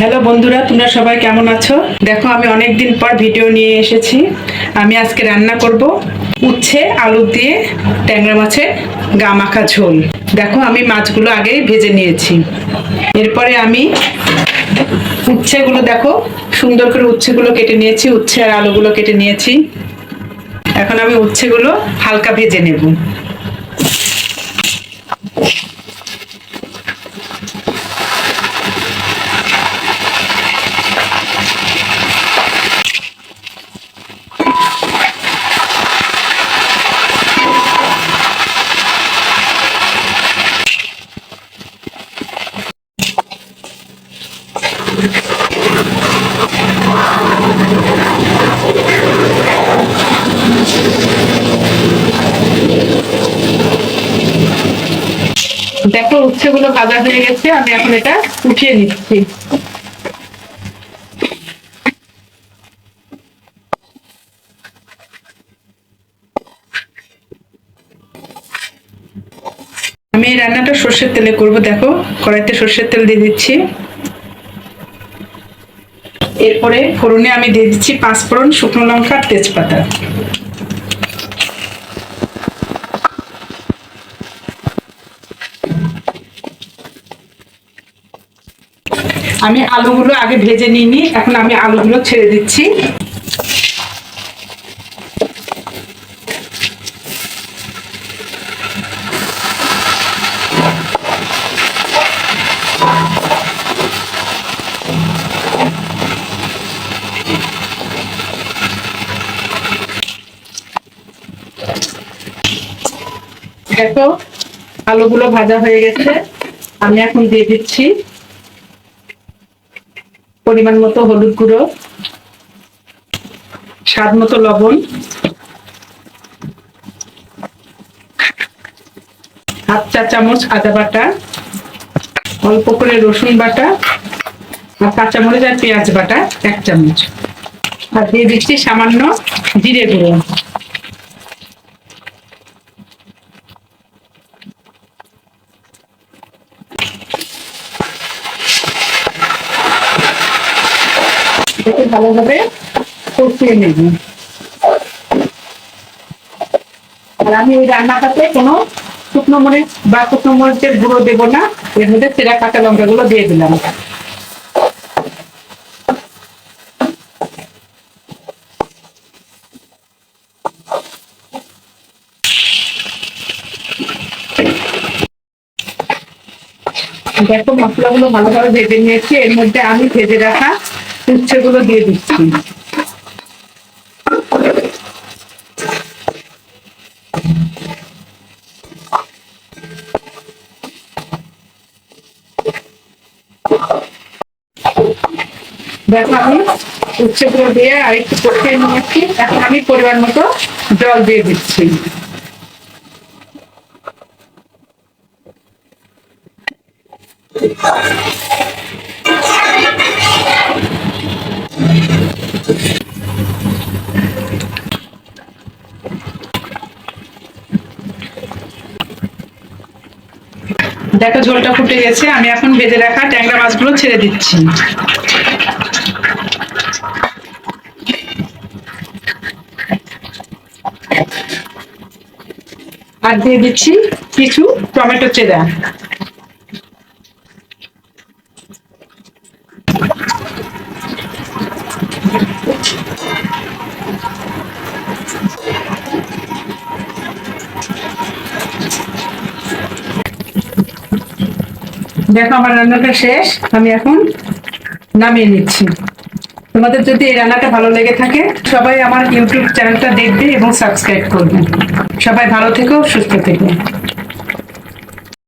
Hello বন্ধুরা, তোমরা সবাই কেমন আছো? দেখো, আমি অনেক দিন পর ভিডিও নিয়ে এসেছি। আমি আজকে রান্না করব উচ্ছে, আলু দিয়ে ট্যাংরা মাছের গা মাখা ঝোল। দেখো, আমি মাছগুলো আগে ভেজে নিয়েছি। এরপরে আমি উচ্ছেগুলো দেখো, সুন্দর করে উচ্ছেগুলো কেটে নিয়েছি, উচ্ছে আর আলুগুলো কেটে নিয়েছি। এখন আমি উচ্ছেগুলো হালকা ভেজে নেব। উচ্ছেগুলো ভাজা হয়ে গেছে, আমি এখন এটা উঠিয়ে নিচ্ছি। আমি এই রান্নাটা সর্ষের তেলে করব, দেখো, কড়াইতে সর্ষের তেল দিয়ে দিচ্ছি। এরপরে ফোড়নে আমি দিয়ে দিচ্ছি পাঁচ ফোড়ন শুকনো লঙ্কা তেজপাতা। আমি আলুগুলো আগে ভেজে নিইনি এখন আমি আলুগুলো ছেড়ে দিচ্ছি। দেখো, আলুগুলো ভাজা হয়ে গেছে। আমি এখন দিয়ে দিচ্ছি। পরিমাণ মতো হলুদ গুঁড়ো, স্বাদ মতো লবণ, হাফ চা চামচ আদা বাটা, অল্প করে রসুন বাটা আর কাঁচামরিচ আর পেঁয়াজ বাটা, এক চামচ। আর দিয়ে দিচ্ছি সামান্য জিরে গুঁড়ো। এটাকে ভালোভাবে কষিয়ে নেব। আর আমি ওই রান্নাটাতে কোনো শুকনো মরিচ বা শুকনো মরিচের গুঁড়ো দেবো না। এর মধ্যে সেরা কাঁচা লঙ্কা গুলো দিয়ে দিলাম। দেখো মশলাগুলো ভালোভাবে ভেজে নিয়েছি। এর মধ্যে আমি ভেজে রাখা উচ্ছেগুলো দিয়ে দিচ্ছি। দেখো আমি উচ্ছেগুলো দিয়ে আর একটু কষিয়ে নিয়েছি। এখন আমি পরিমাণ মতো জল দিয়ে দিচ্ছি। দেখো, ঝোলটা ফুটে গেছে। আমি এখন ভেজে রাখা ট্যাংরা মাছগুলো ছেড়ে দিচ্ছি। আর দিয়ে দিচ্ছি কিছু টমেটো চেরা। দেখো আমার রান্নাটা শেষ। আমি এখন নামিয়ে নিচ্ছি। তোমাদের যদি এই রান্নাটা ভালো লেগে থাকে, সবাই আমার ইউটিউব চ্যানেলটা দেখবে এবং সাবস্ক্রাইব করবে। সবাই ভালো থেকো, সুস্থ থেকো।